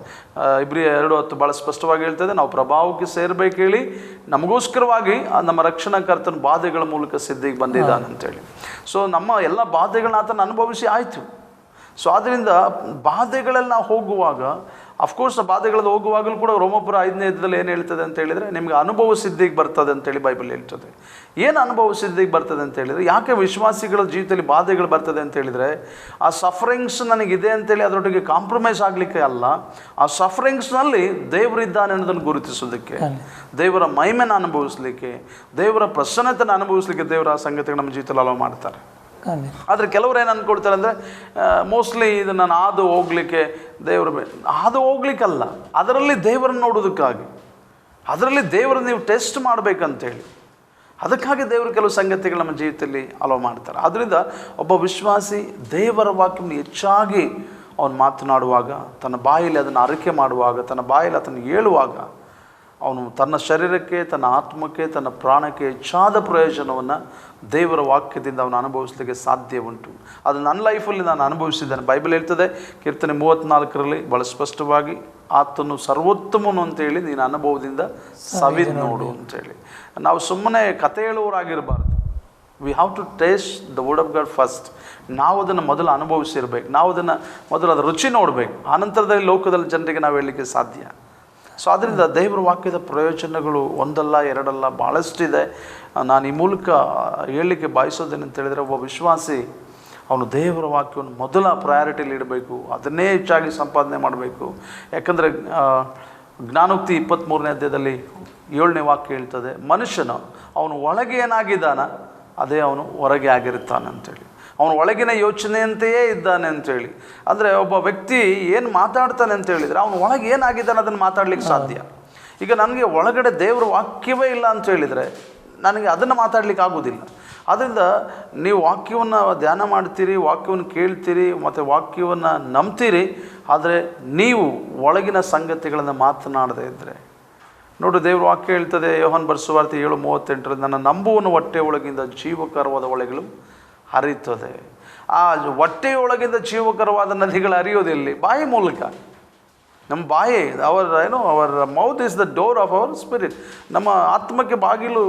ಇಬ್ರಿಯ ಎರಡು ಹತ್ತು ಭಾಳ ಸ್ಪಷ್ಟವಾಗಿ ಹೇಳ್ತದೆ ನಾವು ಪ್ರಭಾವಕ್ಕೆ ಸೇರಬೇಕು ಹೇಳಿ, ನಮಗೋಸ್ಕರವಾಗಿ ನಮ್ಮ ನಮ್ಮ ರಕ್ಷಣಾಕರ್ತನ ಬಾಧೆಗಳ ಮೂಲಕ ಸಿದ್ಧಿಗೆ ಬಂದಿದ್ದಾನೆ ಅಂತೇಳಿ ಸೊ ನಮ್ಮ ಎಲ್ಲ ಬಾಧೆಗಳನ್ನ ಆತನ ಅನುಭವಿಸಿ ಆಯಿತು. ಸೊ ಆದ್ದರಿಂದ ಬಾಧೆಗಳಲ್ಲಿ ನಾವು ಹೋಗುವಾಗ ಅಫ್ಕೋರ್ಸ್ ಬಾಧೆಗಳಲ್ಲಿ ಹೋಗುವಾಗಲೂ ಕೂಡ ರೋಮಪುರ ಐದನೇ ಯುದ್ಧದಲ್ಲಿ ಏನು ಹೇಳ್ತದೆ ಅಂತ ಹೇಳಿದರೆ ನಿಮಗೆ ಅನುಭವ ಸಿದ್ಧಿಗೆ ಬರ್ತದೆ ಅಂತೇಳಿ ಬೈಬಲ್ ಹೇಳ್ತದೆ. ಏನು ಅನುಭವ ಸಿದ್ಧಿಗೆ ಬರ್ತದೆ ಅಂತ ಹೇಳಿದರೆ ಯಾಕೆ ವಿಶ್ವಾಸಿಗಳ ಜೀವಿತದಲ್ಲಿ ಬಾಧೆಗಳು ಬರ್ತದೆ ಅಂತ ಹೇಳಿದರೆ ಆ ಸಫರಿಂಗ್ಸ್ ನನಗಿದೆ ಅಂತೇಳಿ ಅದರೊಟ್ಟಿಗೆ ಕಾಂಪ್ರಮೈಸ್ ಆಗಲಿಕ್ಕೆ ಅಲ್ಲ. ಆ ಸಫರಿಂಗ್ಸ್ನಲ್ಲಿ ದೇವರಿದ್ದಾನೆ ಅನ್ನೋದನ್ನು ಗುರುತಿಸೋದಕ್ಕೆ ದೇವರ ಮಹಿಮೆನ ಅನುಭವಿಸ್ಲಿಕ್ಕೆ ದೇವರ ಪ್ರಸನ್ನತೆನ ಅನುಭವಿಸ್ಲಿಕ್ಕೆ ದೇವರ ಆ ಸಂಗತಿಗಳು ನಮ್ಮ ಜೀವಿತದಲ್ಲಿ ಅಲೋ ಮಾಡ್ತಾರೆ. ಆದರೆ ಕೆಲವರು ಏನು ಅಂದ್ಕೊಳ್ತಾರೆ ಅಂದರೆ ಮೋಸ್ಟ್ಲಿ ಇದು ನಾನು ಹಾದು ಹೋಗ್ಲಿಕ್ಕೆ ದೇವರ ಹಾದು ಹೋಗ್ಲಿಕ್ಕಲ್ಲ, ಅದರಲ್ಲಿ ದೇವರನ್ನು ನೋಡೋದಕ್ಕಾಗಿ. ಅದರಲ್ಲಿ ದೇವರನ್ನು ನೀವು ಟೆಸ್ಟ್ ಮಾಡಬೇಕಂತೇಳಿ. ಅದಕ್ಕಾಗಿ ದೇವರು ಕೆಲವು ಸಂಗತಿಗಳು ನಮ್ಮ ಜೀವಿತದಲ್ಲಿ ಅಲೋ ಮಾಡ್ತಾರೆ. ಆದ್ದರಿಂದ ಒಬ್ಬ ವಿಶ್ವಾಸಿ ದೇವರ ವಾಕ್ಯವನ್ನು ಹೆಚ್ಚಾಗಿ ಅವನು ಮಾತನಾಡುವಾಗ, ತನ್ನ ಬಾಯಲ್ಲಿ ಅದನ್ನು ಅರಿಕೆ ಮಾಡುವಾಗ, ತನ್ನ ಬಾಯಲ್ಲಿ ಅದನ್ನು ಹೇಳುವಾಗ ಅವನು ತನ್ನ ಶರೀರಕ್ಕೆ ತನ್ನ ಆತ್ಮಕ್ಕೆ ತನ್ನ ಪ್ರಾಣಕ್ಕೆ ಹೆಚ್ಚಾದ ಪ್ರಯೋಜನವನ್ನು ದೇವರ ವಾಕ್ಯದಿಂದ ಅವನು ಅನುಭವಿಸಲಿಕ್ಕೆ ಸಾಧ್ಯ ಉಂಟು. ಅದು ನನ್ನ ಲೈಫಲ್ಲಿ ನಾನು ಅನುಭವಿಸಿದ್ದೇನೆ. ಬೈಬಲ್ ಹೇಳ್ತದೆ ಕೀರ್ತನೆ ಮೂವತ್ತ್ನಾಲ್ಕರಲ್ಲಿ ಭಾಳ ಸ್ಪಷ್ಟವಾಗಿ ಆತನು ಸರ್ವೋತ್ತಮನು ಅಂತೇಳಿ ನೀನು ಅನುಭವದಿಂದ ಸವಿದ್ ನೋಡು ಅಂತೇಳಿ ನಾವು ಸುಮ್ಮನೆ ಕತೆ ಹೇಳುವವರಾಗಿರಬಾರ್ದು. We have to taste the word of God first ನಾವು ಅದನ್ನು ಮೊದಲು ಅನುಭವಿಸಿರ್ಬೇಕು. ನಾವು ಅದನ್ನು ಮೊದಲು ಅದರ ರುಚಿ ನೋಡಬೇಕು. ಆನಂತರದಲ್ಲಿ ಲೋಕದಲ್ಲಿ ಜನರಿಗೆ ನಾವು ಹೇಳಲಿಕ್ಕೆ ಸಾಧ್ಯ. ಸೊ ಆದ್ದರಿಂದ ದೇವರ ವಾಕ್ಯದ ಪ್ರಯೋಜನಗಳು ಒಂದಲ್ಲ, ಎರಡಲ್ಲ ಭಾಳಷ್ಟಿದೆ ನಾನು ಈ ಮೂಲಕ ಹೇಳಲಿಕ್ಕೆ ಬಯಸೋದೇನು ಅಂತ ಹೇಳಿದರೆ, ಒಬ್ಬ ವಿಶ್ವಾಸಿ, ಅವನು ದೇವರ ವಾಕ್ಯವನ್ನು ಮೊದಲ ಪ್ರಯಾರಿಟಿಯಲ್ಲಿ ಇಡಬೇಕು, ಅದನ್ನೇ ಹೆಚ್ಚಾಗಿ ಸಂಪಾದನೆ ಮಾಡಬೇಕು. ಯಾಕಂದರೆ ಜ್ಞಾನೋಕ್ತಿ ಇಪ್ಪತ್ತ್ಮೂರನೇ ಅಧ್ಯಾಯದಲ್ಲಿ ಏಳನೇ ವಾಕ್ಯ ಹೇಳ್ತದೆ, ಮನುಷ್ಯನು ಅವನು ಒಳಗೆ ಏನಾಗಿದ್ದಾನ, ಅದೇ ಅವನು ಹೊರಗೆ ಆಗಿರುತ್ತಾನಂತೇಳಿ ಅವನು ಒಳಗಿನ ಯೋಚನೆಯಂತೆಯೇ ಇದ್ದಾನೆ ಅಂತೇಳಿ ಅಂದರೆ ಒಬ್ಬ ವ್ಯಕ್ತಿ ಏನು ಮಾತಾಡ್ತಾನೆ ಅಂತ ಹೇಳಿದರೆ ಅವನ ಒಳಗೆ ಏನಾಗಿದ್ದಾನೆ ಅದನ್ನು ಮಾತಾಡ್ಲಿಕ್ಕೆ ಸಾಧ್ಯ. ಈಗ ನನಗೆ ಒಳಗಡೆ ದೇವರ ವಾಕ್ಯವೇ ಇಲ್ಲ ಅಂತ ಹೇಳಿದರೆ ನನಗೆ ಅದನ್ನು ಮಾತಾಡ್ಲಿಕ್ಕೆ ಆಗೋದಿಲ್ಲ. ಆದ್ದರಿಂದ ನೀವು ವಾಕ್ಯವನ್ನು ಧ್ಯಾನ ಮಾಡ್ತೀರಿ, ವಾಕ್ಯವನ್ನು ಕೇಳ್ತೀರಿ, ಮತ್ತು ವಾಕ್ಯವನ್ನು ನಂಬ್ತೀರಿ, ಆದರೆ ನೀವು ಒಳಗಿನ ಸಂಗತಿಗಳನ್ನು ಮಾತನಾಡದೇ ಇದ್ದರೆ ನೋಡು, ದೇವ್ರ ವಾಕ್ಯ ಹೇಳ್ತದೆ, ಯೋಹನ್ ಬರ್ಸುವಾರ್ತೆ ಏಳು ಮೂವತ್ತೆಂಟರಲ್ಲಿ, ನನ್ನ ನಂಬುವನ್ನು ಹೊಟ್ಟೆ ಒಳಗಿಂದ ಜೀವಕರವಾದ ಒಳಗಳು ಹರಿಯುತ್ತದೆ ಆ ಹೊಟ್ಟೆಯೊಳಗಿಂದ ಜೀವಕರವಾದ ನದಿಗಳು ಹರಿಯೋದಿಲ್ಲಿ ಬಾಯಿ ಮೂಲಕ. ನಮ್ಮ ಬಾಯಿ ಅವರ ಏನು? ಅವರ mouth is the door of our spirit ನಮ್ಮ ಆತ್ಮಕ್ಕೆ ಬಾಗಿಲು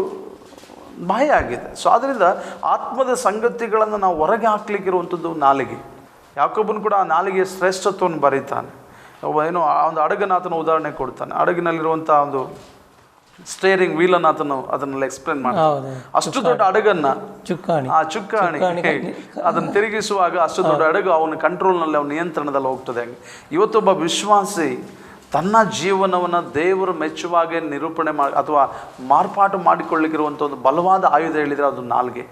ಬಾಯಿ ಆಗಿದೆ. ಸೊ ಆದ್ದರಿಂದ ಆತ್ಮದ ಸಂಗತಿಗಳನ್ನು ನಾವು ಹೊರಗೆ ಹಾಕ್ಲಿಕ್ಕಿರುವಂಥದ್ದು ನಾಲಿಗೆ. ಯಾಕೊಬ್ಬನು ಕೂಡ ಆ ನಾಲಿಗೆ ಶ್ರೇಷ್ಠತ್ವವನ್ನು ಬರೀತಾನೆ. ಒಬ್ಬ ಏನು? ಆ ಒಂದು ಹಡಗನಾತನ ಉದಾಹರಣೆ ಕೊಡ್ತಾನೆ. ಹಡಗಿನಲ್ಲಿರುವಂಥ ಒಂದು ಸ್ಟೇರಿಂಗ್ ವೀಲನ್ ಅದನ್ನು ಅದನ್ನೆಲ್ಲ ಎಕ್ಸ್ಪ್ಲೇನ್ ಮಾಡ್ತಾರೆ. ಅಷ್ಟು ದೊಡ್ಡ ಹಡಗನ್ನ ಚುಕ್ಕಾಣಿ. ಆ ಚುಕ್ಕಾಣಿ. ಅದನ್ನು ತಿರುಗಿಸುವಾಗ ಅಷ್ಟು ದೊಡ್ಡ ಹಡಗು ಅವನ ಕಂಟ್ರೋಲ್ನಲ್ಲಿ ಅವನ ನಿಯಂತ್ರಣದಲ್ಲಿ ಹೋಗ್ತದೆ. ಹಂಗೆ ಇವತ್ತೊಬ್ಬ ವಿಶ್ವಾಸಿ ತನ್ನ ಜೀವನವನ್ನು ದೇವರು ಮೆಚ್ಚುವಾಗೆ ನಿರೂಪಣೆ ಮಾಡಿ ಅಥವಾ ಮಾರ್ಪಾಟು ಮಾಡಿಕೊಳ್ಳಿಕ್ಕಿರುವಂಥ ಒಂದು ಬಲವಾದ ಆಯುಧ ಹೇಳಿದರೆ ಅದು ನಾಲ್ಗೆ.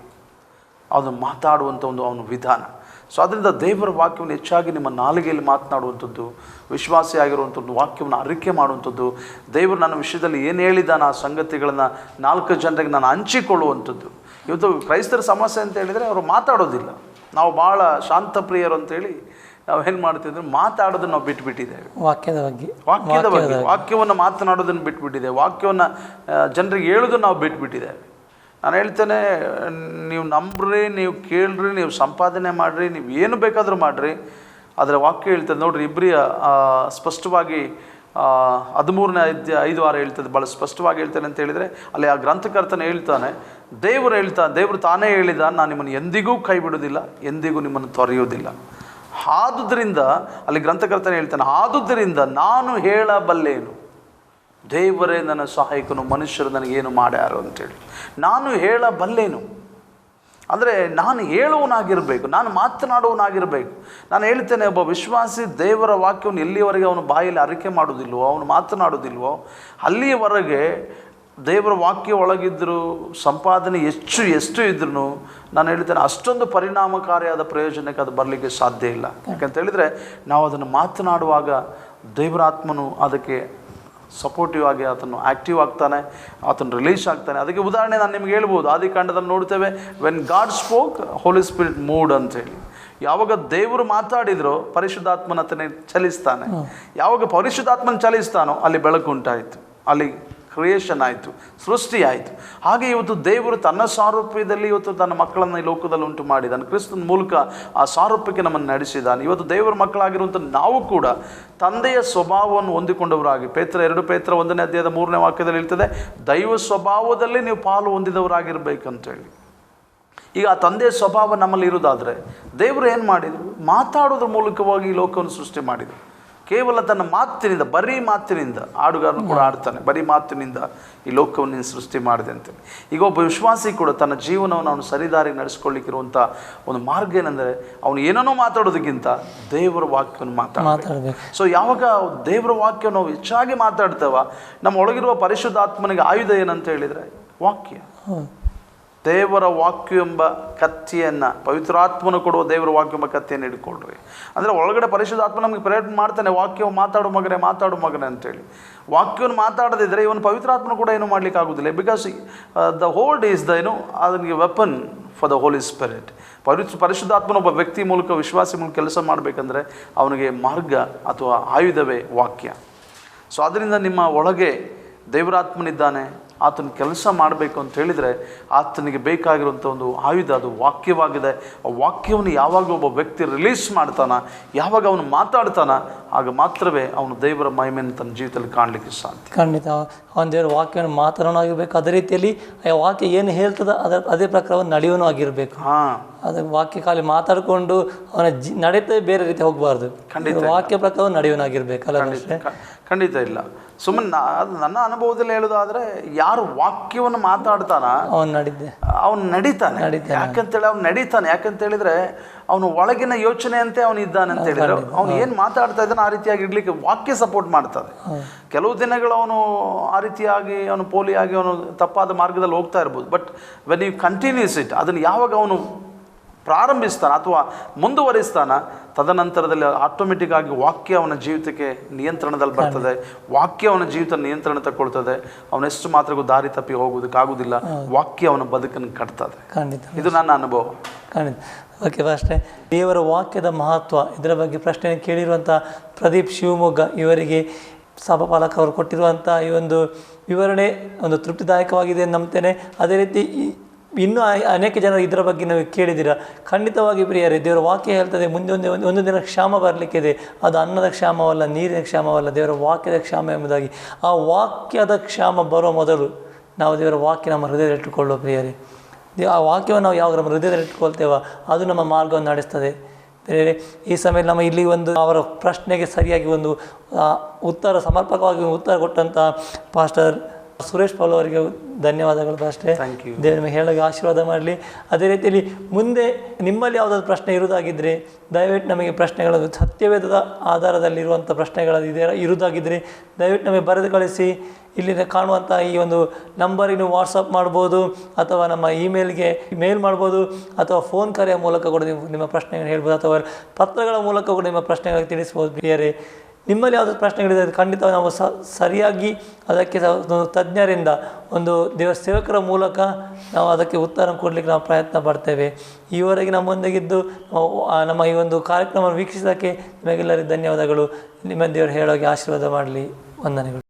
ಅದು ಮಾತಾಡುವಂಥ ಒಂದು ಅವನ ವಿಧಾನ. ಸೊ ಅದರಿಂದ ದೇವರ ವಾಕ್ಯವನ್ನು ಹೆಚ್ಚಾಗಿ ನಿಮ್ಮ ನಾಲಿಗೆಯಲ್ಲಿ ಮಾತನಾಡುವಂಥದ್ದು ವಿಶ್ವಾಸಿ ಆಗಿರುವಂಥದ್ದು ವಾಕ್ಯವನ್ನು ಅರಿಕೆ ಮಾಡುವಂಥದ್ದು ದೇವರು ನನ್ನ ವಿಷಯದಲ್ಲಿ ಏನು ಹೇಳಿದಾನ ಆ ಸಂಗತಿಗಳನ್ನು ನಾಲ್ಕು ಜನರಿಗೆ ನಾನು ಹಂಚಿಕೊಳ್ಳುವಂಥದ್ದು. ಇವತ್ತು ಕ್ರೈಸ್ತರ ಸಮಸ್ಯೆ ಅಂತ ಹೇಳಿದರೆ ಅವರು ಮಾತಾಡೋದಿಲ್ಲ. ನಾವು ಭಾಳ ಶಾಂತಪ್ರಿಯರು ಅಂತೇಳಿ ನಾವು ಏನು ಮಾಡ್ತಿದ್ರೆ ಮಾತಾಡೋದನ್ನು ನಾವು ಬಿಟ್ಬಿಟ್ಟಿದ್ದೇವೆ. ವಾಕ್ಯದ ಬಗ್ಗೆ. ವಾಕ್ಯದ ಬಗ್ಗೆ. ವಾಕ್ಯವನ್ನು ಮಾತನಾಡೋದನ್ನು ಬಿಟ್ಬಿಟ್ಟಿದೆ ವಾಕ್ಯವನ್ನು ಜನರಿಗೆ ಹೇಳೋದನ್ನು ನಾವು ಬಿಟ್ಬಿಟ್ಟಿದ್ದೇವೆ. ನಾನು ಹೇಳ್ತೇನೆ, ನೀವು ನಂಬ್ರಿ, ನೀವು ಕೇಳ್ರಿ, ನೀವು ಸಂಪಾದನೆ ಮಾಡಿರಿ, ನೀವು ಏನು ಬೇಕಾದರೂ ಮಾಡಿರಿ. ಆದರೆ ವಾಕ್ಯ ಹೇಳ್ತದೆ, ನೋಡ್ರಿ, ಇಬ್ರಿಯ ಸ್ಪಷ್ಟವಾಗಿ ಹದಿಮೂರನೇ ಐದು ಐದು ವಾರ ಹೇಳ್ತದೆ ಭಾಳ ಸ್ಪಷ್ಟವಾಗಿ ಹೇಳ್ತಾನೆ ಅಂತ ಹೇಳಿದರೆ, ಅಲ್ಲಿ ಆ ಗ್ರಂಥಕರ್ತನ ಹೇಳ್ತಾನೆ, ದೇವರು ಹೇಳ್ತಾ, ದೇವರು ತಾನೇ ಹೇಳಿದ, ನಾನು ನಿಮ್ಮನ್ನು ಎಂದಿಗೂ ಕೈ ಬಿಡೋದಿಲ್ಲ ಎಂದಿಗೂ ನಿಮ್ಮನ್ನು ತೊರೆಯೋದಿಲ್ಲ ಆದುದರಿಂದ, ಅಲ್ಲಿ ಗ್ರಂಥಕರ್ತನ ಹೇಳ್ತಾನೆ, ಆದುದರಿಂದ ನಾನು ಹೇಳಬಲ್ಲೇನು? ದೇವರೇ ನನ್ನ ಸಹಾಯಕನು, ಮನುಷ್ಯರು ನನಗೇನು ಮಾಡ್ಯಾರು ಅಂತೇಳಿ. ನಾನು ಹೇಳಬಲ್ಲೇನು? ಅಂದರೆ ನಾನು ಹೇಳುವನಾಗಿರಬೇಕು ನಾನು ಮಾತನಾಡುವನಾಗಿರಬೇಕು ನಾನು ಹೇಳ್ತೇನೆ, ಒಬ್ಬ ವಿಶ್ವಾಸಿ ದೇವರ ವಾಕ್ಯವನ್ನು ಎಲ್ಲಿಯವರೆಗೆ ಅವನು ಬಾಯಲ್ಲಿ ಅರಿಕೆ ಮಾಡೋದಿಲ್ವೋ ಅವನು ಮಾತನಾಡೋದಿಲ್ವೋ ಅಲ್ಲಿಯವರೆಗೆ ದೇವರ ವಾಕ್ಯ ಒಳಗಿದ್ದರೂ, ಸಂಪಾದನೆ ಹೆಚ್ಚು ಎಷ್ಟು ಇದ್ರೂ ನಾನು ಹೇಳ್ತೇನೆ, ಅಷ್ಟೊಂದು ಪರಿಣಾಮಕಾರಿಯಾದ ಪ್ರಯೋಜನಕ್ಕೆ ಅದು ಬರಲಿಕ್ಕೆ ಸಾಧ್ಯ ಇಲ್ಲ. ಯಾಕಂತ ಹೇಳಿದರೆ, ನಾವು ಅದನ್ನು ಮಾತನಾಡುವಾಗ ದೇವರಾತ್ಮನು ಅದಕ್ಕೆ ಸಪೋರ್ಟಿವ್ ಆಗಿ ಆತನು ಆ್ಯಕ್ಟಿವ್ ಆಗ್ತಾನೆ ಆತನು ರಿಲೀಸ್ ಆಗ್ತಾನೆ. ಅದಕ್ಕೆ ಉದಾಹರಣೆ ನಾನು ನಿಮ್ಗೆ ಹೇಳ್ಬೋದು. ಆದಿ ಕಾಂಡದಲ್ಲಿ ನೋಡ್ತೇವೆ when God spoke holy spirit moved ಅಂತೇಳಿ ಯಾವಾಗ ದೇವರು ಮಾತಾಡಿದ್ರು ಪರಿಶುದ್ಧಾತ್ಮನ ಚಲಿಸ್ತಾನೆ. ಯಾವಾಗ ಪರಿಶುದ್ಧಾತ್ಮನ ಚಲಿಸ್ತಾನೋ ಅಲ್ಲಿ ಬೆಳಕು ಉಂಟಾಯಿತು. ಅಲ್ಲಿ ಕ್ರಿಯೇಷನ್ ಆಯಿತು, ಸೃಷ್ಟಿ ಆಯಿತು. ಹಾಗೆ ಇವತ್ತು ದೇವರು ತನ್ನ ಸಾರೂಪ್ಯದಲ್ಲಿ ಇವತ್ತು ತನ್ನ ಮಕ್ಕಳನ್ನು ಈ ಲೋಕದಲ್ಲಿ ಉಂಟು ಮಾಡಿದ್ದಾನೆ. ಕ್ರಿಸ್ತನ ಮೂಲಕ ಆ ಸಾರೂಪ್ಯಕ್ಕೆ ನಮ್ಮನ್ನು ನಡೆಸಿದ್ದಾನೆ. ಇವತ್ತು ದೇವರ ಮಕ್ಕಳಾಗಿರುವಂಥ ನಾವು ಕೂಡ ತಂದೆಯ ಸ್ವಭಾವವನ್ನು ಹೊಂದಿಕೊಂಡವರಾಗಿ, ಪೇತ್ರ ಎರಡು, ಪೇತ್ರ ಒಂದನೇ ಅಧ್ಯಾಯದ ಮೂರನೇ ವಾಕ್ಯದಲ್ಲಿ ಇರ್ತದೆ ದೈವ ಸ್ವಭಾವದಲ್ಲಿ ನೀವು ಪಾಲು ಹೊಂದಿದವರಾಗಿರ್ಬೇಕಂತೇಳಿ. ಈಗ ಆ ತಂದೆಯ ಸ್ವಭಾವ ನಮ್ಮಲ್ಲಿ ಇರೋದಾದರೆ ದೇವರು ಏನು ಮಾಡಿದರು? ಮಾತಾಡೋದ್ರ ಮೂಲಕವಾಗಿ ಈ ಲೋಕವನ್ನು ಸೃಷ್ಟಿ ಮಾಡಿದರು. ಕೇವಲ ತನ್ನ ಮಾತಿನಿಂದ ಬರೀ ಮಾತಿನಿಂದ ಹಾಡುಗಾರನು ಕೂಡ ಆಡ್ತಾನೆ. ಬರೀ ಮಾತಿನಿಂದ ಈ ಲೋಕವನ್ನು ನೀನು ಸೃಷ್ಟಿ ಮಾಡಿದೆ ಅಂತೇಳಿ ಈಗ ಒಬ್ಬ ವಿಶ್ವಾಸಿ ಕೂಡ ತನ್ನ ಜೀವನವನ್ನು ಅವನು ಸರಿದಾರಿ ನಡೆಸ್ಕೊಳ್ಳಿಕ್ಕಿರುವಂಥ ಒಂದು ಮಾರ್ಗ ಏನಂದರೆ ಅವನು ಏನನ್ನೋ ಮಾತಾಡೋದಕ್ಕಿಂತ ದೇವರ ವಾಕ್ಯವನ್ನು ಮಾತಾಡ ಮಾತಾಡಬೇಕು. ಸೊ ಯಾವಾಗ ದೇವರ ವಾಕ್ಯ ನಾವು ಹೆಚ್ಚಾಗಿ ಮಾತಾಡ್ತೇವ ನಮ್ಮ ಒಳಗಿರುವ ಪರಿಶುದ್ಧಾತ್ಮನಿಗೆ ಆಯುಧ ಏನಂತ ಹೇಳಿದರೆ ವಾಕ್ಯ. ದೇವರ ವಾಕ್ಯ ಎಂಬ ಕತ್ತಿಯನ್ನು, ಪವಿತ್ರಾತ್ಮನ ಕೊಡುವ ದೇವರ ವಾಕ್ಯ ಎಂಬ ಕತ್ತಿಯನ್ನು ಹಿಡ್ಕೊಳ್ರಿ. ಅಂದರೆ ಒಳಗಡೆ ಪರಿಶುದ್ಧಾತ್ಮ ನಮಗೆ ಪ್ರೇರಣೆ ಮಾಡ್ತಾನೆ ವಾಕ್ಯವು ಮಾತಾಡು ಮಗನೆ ಮಾತಾಡು ಮಗನೆ ಅಂತೇಳಿ. ವಾಕ್ಯವನ್ನು ಮಾತಾಡದಿದ್ದರೆ ಇವನು ಪವಿತ್ರಾತ್ಮನು ಕೂಡ ಏನು ಮಾಡ್ಲಿಕ್ಕೆ ಆಗೋದಿಲ್ಲ because the hold is the ಏನು ಅದನಿಗೆ weapon for the holy spirit ಪವಿತ್ರ, ಪರಿಶುದ್ಧಾತ್ಮನ ಒಬ್ಬ ವ್ಯಕ್ತಿ ಮೂಲಕ, ವಿಶ್ವಾಸಿ ಮೂಲಕ ಕೆಲಸ ಮಾಡಬೇಕಂದ್ರೆ ಅವನಿಗೆ ಮಾರ್ಗ ಅಥವಾ ಆಯುಧವೇ ವಾಕ್ಯ. ಸೊ ಅದರಿಂದ ನಿಮ್ಮ ಒಳಗೆ ದೇವರಾತ್ಮನಿದ್ದಾನೆ ಆತನ ಕೆಲಸ ಮಾಡಬೇಕು ಅಂತ ಹೇಳಿದರೆ ಆತನಿಗೆ ಬೇಕಾಗಿರುವಂಥ ಒಂದು ಆಯುಧ ಅದು ವಾಕ್ಯವಾಗಿದೆ. ಆ ವಾಕ್ಯವನ್ನು ಯಾವಾಗ ಒಬ್ಬ ವ್ಯಕ್ತಿ ರಿಲೀಸ್ ಮಾಡ್ತಾನ ಯಾವಾಗ ಅವನು ಮಾತಾಡ್ತಾನ ಆಗ ಮಾತ್ರವೇ ಅವನು ದೇವರ ಮಹಿಮೆಯನ್ನು ತನ್ನ ಜೀವಿತದಲ್ಲಿ ಕಾಣಲಿಕ್ಕೆ ಸಾಧ್ಯ. ಖಂಡಿತ. ಅವನು ದೇವರ ವಾಕ್ಯವನ್ನು ಮಾತಾಡೋನಾಗಿರ್ಬೇಕು ಅದೇ ರೀತಿಯಲ್ಲಿ ಆ ವಾಕ್ಯ ಏನು ಹೇಳ್ತದೆ ಅದರ ಅದೇ ಪ್ರಕಾರ ನಡೆಯೋನು ಆಗಿರಬೇಕು ಹಾಂ. ಅದು ವಾಕ್ಯ ಖಾಲಿ ಮಾತಾಡಿಕೊಂಡು ಅವನ ಜಿ ನಡೀತೇ ಬೇರೆ ರೀತಿ ಹೋಗಬಾರ್ದು. ಖಂಡಿತ ವಾಕ್ಯ ಪ್ರಕಾರ ನಡೆಯುವನಾಗಿರ್ಬೇಕಲ್ಲ ಖಂಡಿತ ಇಲ್ಲ. ಸುಮ್ಮನೆ ಅದು ನನ್ನ ಅನುಭವದಲ್ಲಿ ಹೇಳೋದಾದ್ರೆ ಯಾರು ವಾಕ್ಯವನ್ನು ಮಾತಾಡ್ತಾನ ಅವನು ನಡೀತೆ. ಅವನು ನಡೀತಾನೆ. ನಡೀತಾನೆ. ಯಾಕಂತೇಳಿ ಅವ್ನು ನಡೀತಾನೆ. ಯಾಕಂತ ಹೇಳಿದ್ರೆ ಅವನು ಒಳಗಿನ ಯೋಚನೆ ಅಂತೆ ಅವನು ಇದ್ದಾನೆ ಅಂತ ಹೇಳಿದ್ರು. ಅವನು ಏನು ಮಾತಾಡ್ತಾ ಇದ್ದಾನೆ ಆ ರೀತಿಯಾಗಿ ಇಡ್ಲಿಕ್ಕೆ ವಾಕ್ಯ ಸಪೋರ್ಟ್ ಮಾಡ್ತಾನೆ. ಕೆಲವು ದಿನಗಳು ಅವನು ಆ ರೀತಿಯಾಗಿ ಅವನು ಪೋಲಿಯಾಗಿ ಅವನು ತಪ್ಪಾದ ಮಾರ್ಗದಲ್ಲಿ ಹೋಗ್ತಾ ಇರ್ಬೋದು. But when you continues it ಅದನ್ನು ಯಾವಾಗ ಅವನು ಪ್ರಾರಂಭಿಸ್ತಾನ ಅಥವಾ ಮುಂದುವರಿಸ್ತಾನ ತದನಂತರದಲ್ಲಿ ಆಟೋಮೆಟಿಕ್ ಆಗಿ ವಾಕ್ಯ ಅವನ ಜೀವಿತಕ್ಕೆ ನಿಯಂತ್ರಣದಲ್ಲಿ ಬರ್ತದೆ. ವಾಕ್ಯ ಅವನ ಜೀವಿತ ನಿಯಂತ್ರಣ ತಗೊಳ್ತದೆ ಅವನೆಷ್ಟು ಮಾತ್ರಗೂ ದಾರಿ ತಪ್ಪಿ ಹೋಗುವುದಕ್ಕಾಗುವುದಿಲ್ಲ. ವಾಕ್ಯ ಅವನ ಬದುಕನ್ನು ಕಟ್ತದೆ. ಖಂಡಿತ ಇದು ನನ್ನ ಅನುಭವ. ಖಂಡಿತ. ಓಕೆ ಅಷ್ಟೇ ದೇವರ ವಾಕ್ಯದ ಮಹತ್ವ. ಇದರ ಬಗ್ಗೆ ಪ್ರಶ್ನೆ ಕೇಳಿರುವಂಥ ಪ್ರದೀಪ್ ಶಿವಮೊಗ್ಗ ಇವರಿಗೆ ಸಭಾಪಾಲಕ ಅವರು ಕೊಟ್ಟಿರುವಂಥ ಈ ಒಂದು ವಿವರಣೆ ಒಂದು ತೃಪ್ತಿದಾಯಕವಾಗಿದೆ ನಂಬ್ತೇನೆ. ಅದೇ ರೀತಿ ಈ- ಇನ್ನೂ ಅನೇಕ ಜನರು ಇದರ ಬಗ್ಗೆ ನಾವು ಕೇಳಿದ್ದೀರಾ? ಖಂಡಿತವಾಗಿ ಪ್ರಿಯರೇ, ದೇವರ ವಾಕ್ಯ ಹೇಳ್ತದೆ, ಮುಂದೆ ಒಂದು ಒಂದು- ದಿನ ಕ್ಷಾಮ ಬರಲಿಕ್ಕಿದೆ. ಅದು ಅನ್ನದ ಕ್ಷಾಮವಲ್ಲ, ನೀರಿನ ಕ್ಷಾಮವಲ್ಲ, ದೇವರ ವಾಕ್ಯದ ಕ್ಷಾಮ ಎಂಬುದಾಗಿ. ಆ ವಾಕ್ಯದ ಕ್ಷಾಮ ಬರೋ ಮೊದಲು ನಾವು ದೇವರ ವಾಕ್ಯ ನಮ್ಮ ಹೃದಯದಲ್ಲಿ ಇಟ್ಟುಕೊಳ್ಳುವ ಪ್ರಿಯರೇ. ಆ ವಾಕ್ಯವನ್ನು ನಾವು ಯಾವಾಗ ನಮ್ಮ ಹೃದಯದಲ್ಲಿ ಇಟ್ಕೊಳ್ತೇವೋ ಅದು ನಮ್ಮ ಮಾರ್ಗವನ್ನು ನಡೆಸ್ತದೆ. ಬೇರೆ ಈ ಸಮಯದಲ್ಲಿ ನಮ್ಮ ಇಲ್ಲಿ ಒಂದು ಅವರ ಪ್ರಶ್ನೆಗೆ ಸರಿಯಾಗಿ ಒಂದು ಉತ್ತರ, ಸಮರ್ಪಕವಾಗಿ ಉತ್ತರ ಕೊಟ್ಟಂಥ ಪಾಸ್ಟರ್ ಸುರೇಶ್ ಪಾಲ್ ಅವರಿಗೆ ಧನ್ಯವಾದಗಳು ಅಷ್ಟೇ. ದೇವರು ನಿಮಗೆ ಹೇಳೋಕೆ ಆಶೀರ್ವಾದ ಮಾಡಲಿ. ಅದೇ ರೀತಿಯಲ್ಲಿ ಮುಂದೆ ನಿಮ್ಮಲ್ಲಿ ಯಾವುದಾದ್ರು ಪ್ರಶ್ನೆ ಇರುವುದಾಗಿದ್ದರೆ ದಯವಿಟ್ಟು ನಮಗೆ ಪ್ರಶ್ನೆಗಳು ಸತ್ಯವೇದದ ಆಧಾರದಲ್ಲಿರುವಂಥ ಪ್ರಶ್ನೆಗಳು ಇದೆ ಇರುವುದಾಗಿದ್ದರೆ ದಯವಿಟ್ಟು ನಮಗೆ ಬರೆದು ಕಳಿಸಿ. ಇಲ್ಲಿ ಕಾಣುವಂಥ ಈ ಒಂದು ನಂಬರಿಗೆ ನೀವು ವಾಟ್ಸಪ್ ಮಾಡ್ಬೋದು ಅಥವಾ ನಮ್ಮ ಇಮೇಲ್ಗೆ ಮೇಲ್ ಮಾಡ್ಬೋದು ಅಥವಾ ಫೋನ್ ಕರೆಯ ಮೂಲಕ ಕೂಡ ನೀವು ನಿಮ್ಮ ಪ್ರಶ್ನೆಗಳನ್ನು ಹೇಳ್ಬೋದು ಅಥವಾ ಪತ್ರಗಳ ಮೂಲಕ ಕೂಡ ನಿಮ್ಮ ಪ್ರಶ್ನೆಗಳಿಗೆ ತಿಳಿಸ್ಬೋದು. ಪ್ರಿಯರೇ ನಿಮ್ಮಲ್ಲಿ ಯಾವುದಾದ್ರು ಪ್ರಶ್ನೆಗಳಿದೆ, ಅದು ಖಂಡಿತ ನಾವು ಸರಿಯಾಗಿ ಅದಕ್ಕೆ ತಜ್ಞರಿಂದ, ಒಂದು ದೇವ ಸೇವಕರ ಮೂಲಕ ನಾವು ಅದಕ್ಕೆ ಉತ್ತರ ಕೊಡಲಿಕ್ಕೆ ನಾವು ಪ್ರಯತ್ನ ಪಡ್ತೇವೆ. ಈವರೆಗೆ ನಮ್ಮೊಂದಿಗಿದ್ದು ನಮ್ಮ ಈ ಒಂದು ಕಾರ್ಯಕ್ರಮವನ್ನು ವೀಕ್ಷಿಸೋಕ್ಕೆ ನಿಮಗೆಲ್ಲರಿಗೂ ಧನ್ಯವಾದಗಳು. ನಿಮ್ಮ ದೇವರು ಹೇಳೋಕೆ ಆಶೀರ್ವಾದ ಮಾಡಲಿ. ವಂದನೆಗಳು.